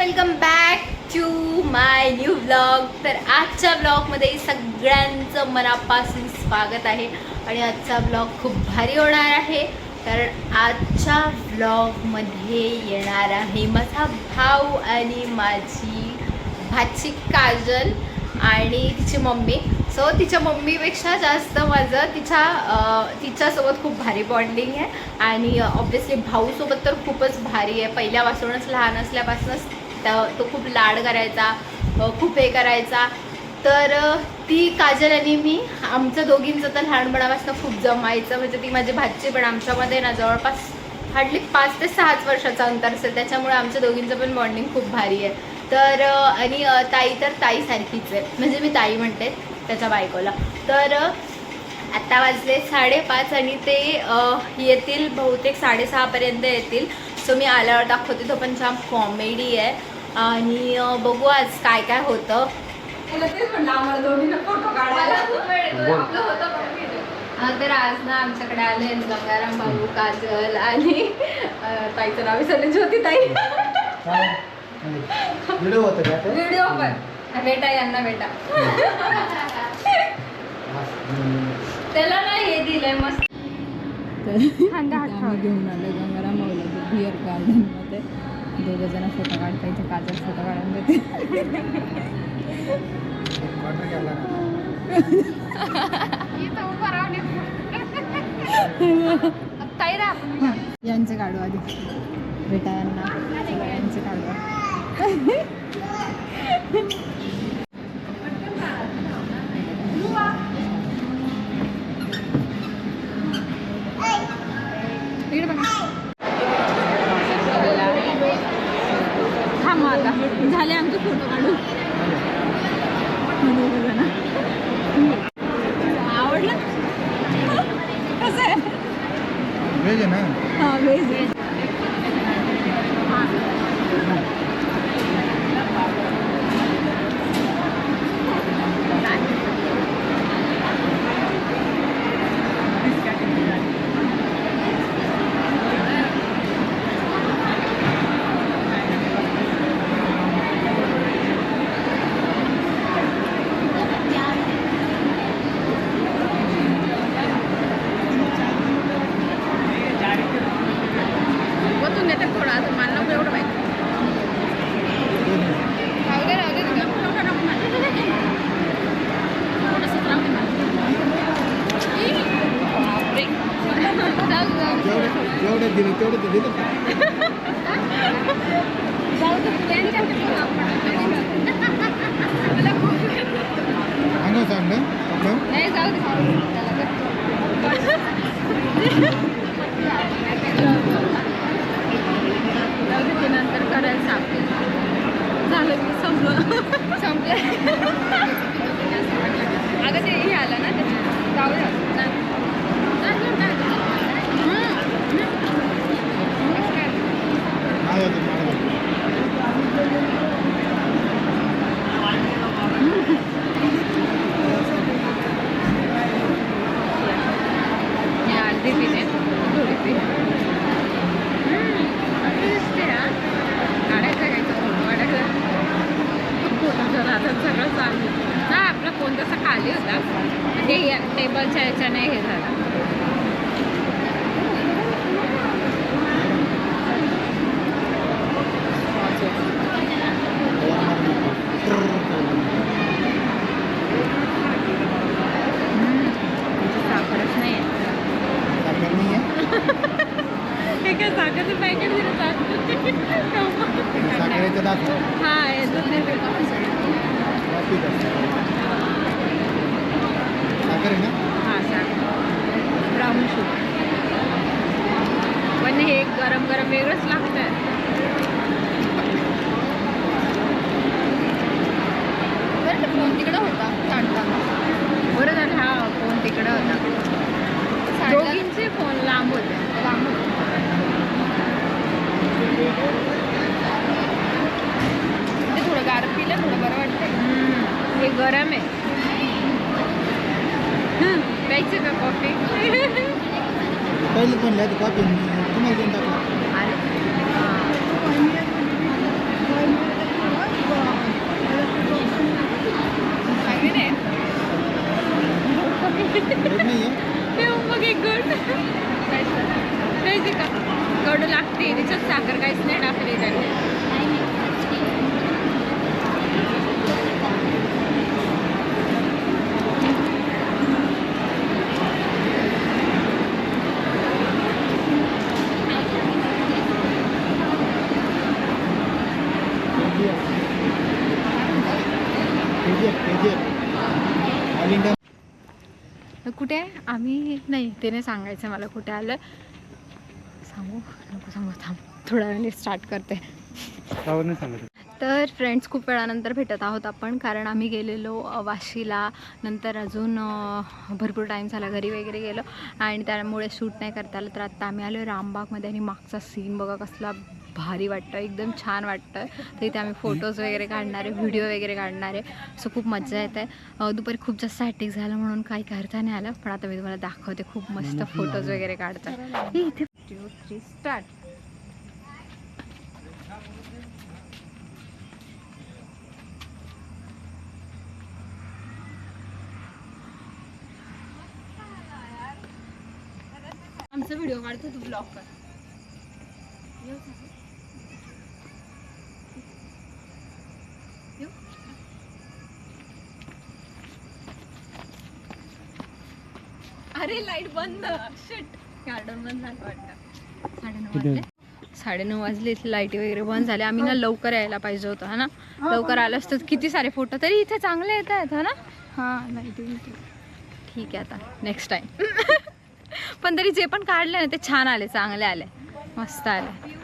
Welcome back to my new blog. तर आजच्या ब्लॉगमध्ये सगळ्यांचं मनापासून स्वागत आहे. आणि आजचा ब्लॉग खूप भारी होणार आहे. कारण आजच्या ब्लॉगमध्ये येणार आहे माझा भाऊ आणि माझी भाची काजल आणि तिची मम्मी. सो तिच्या मम्मीपेक्षा जास्त माझं तिच्या तिच्यासोबत खूप भारी बॉन्डिंग आहे. आणि ऑब्वियसली भाऊसोबत तर खूपच भारी आहे. पहिल्यापासूनच लहान असल्यापासूनच त्या- तो खूप लाड करायचा खूप हे करायचा. तर ती काजल आणि मी आमचं दोघींचं तर लहानपणापासून खूप जमायचं. म्हणजे ती माझी भाची पण आमच्यामध्ये ना जवळपास हार्डली पाच ते सहाच वर्षाचं अंतर असेल. त्याच्यामुळे आमच्या दोघींचं पण बॉन्डिंग खूप भारी आहे. तर आणि ताई तर ताईसारखीच आहे. म्हणजे मी ताई म्हणते त्याच्या बायकोला. तर आत्ता वाजले साडेपाच आणि ते येतील बहुतेक साडेसहापर्यंत येतील. सो मी आल्यावर दाखवते. तो पण छान कॉमेडी आहे. आणि बघू आज काय काय होतं हा, तर आज ना आमच्याकडे आले गंगाराम भाऊ काजल आणि ताईचं नाव विसरले ज्योती ताई व्हिडिओ होतं का ते? व्हिडिओ पण. हा, बेटा यांना बेटा. त्याला ना हे दिलंय मस्त. घेऊन आलो गंगाराम माऊला बिअर गार्डनमध्ये. दोघं जण फोटो काढता इथे काजल फोटो काढून देते. यांचे काढू आधी. बेटा यांना. यांचे काढू. झाले आमचे फोटो काढून. आवडलं? कसं आहे? आहे ना? हा व्हेज व्हेज तेवढं दिले जाऊ त्यांच्या सांग. ना नाही जाऊ नंतर करायला सांगते झालं की संपलं. संपलं. अगं ते हे आलं ना त्याच्या जाऊया जा. जा, जा, जा. हम्म, हम्म. कसं काय? काय होतं मला हे अर्धी पिते थोडी पी दिसते हा काढायचं काय फोटो काढायचा फोटोचं राहतात सगळं चालू हा आपला फोन तसा खाली होता ते टेबलच्या याच्याने हे झालं हम्म, त्याची साखरच नाही आहे साखर नाही आहे हे काय साखरचं पॅकेट दिलं साखरेचं दात हा हे दुसरे कॉफी साखर आहे ना हा साखर ब्राऊन शुगर पण हे गरम गरम वेगळंच लागतं बरं फोन तिकडं होता काढताना बरं झालं हा फोन तिकडं होता दोघींचे फोन लांब होते लांब होते ते थोडं गार पिलं थोडं बरं वाटतं हे गरम आहे हं, प्यायचं का कॉफी पहिले पण लिहायचं कॉफी तुम्हाला देऊन कुठे आम्ही नाही ते नाही सांगायचं मला कुठे आलं. सांगू? नको सांगू थांब. थोड्या वेळाने स्टार्ट करते. तर फ्रेंड्स खूप वेळानंतर भेटत आहोत आपण कारण आम्ही गेलेलो वाशीला. नंतर अजून भरपूर टाईम झाला घरी वगैरे गेलो. आणि त्यामुळे शूट नाही करता आलं. तर आत्ता आम्ही आलो रामबागमध्ये आणि मागचा सीन बघा कसला भारी वाटतं एकदम छान वाटतं. तर इथे आम्ही फोटोज वगैरे काढणार आहे व्हिडिओ वगैरे काढणार आहे. सो खूप मजा येत आहे. दुपारी खूप जास्त हॅटिक झालं म्हणून काही करता नाही आलं. पण आता मी तुम्हाला दाखवते खूप मस्त फोटोज वगैरे काढतात. हे इथे स्टार्ट आमचा व्हिडिओ काढतो तू ब्लॉग कर. अरे लाइट बंद. शिट गार्डन बंद झालं वाटतं. साडेनऊ वाजले. साडेनऊ वाजले इथे लाईटी वगैरे बंद झाले. आम्ही ना लवकर यायला पाहिजे होतं हा ना? लवकर आलं असतं किती सारे फोटो तरी इथे चांगले येत आहेत हा ना? हां लाईटी ठीक आहे आता. नेक्स्ट टाइम पण तरी जे पण काढले ना ते छान आले चांगले आले. मस्त आले.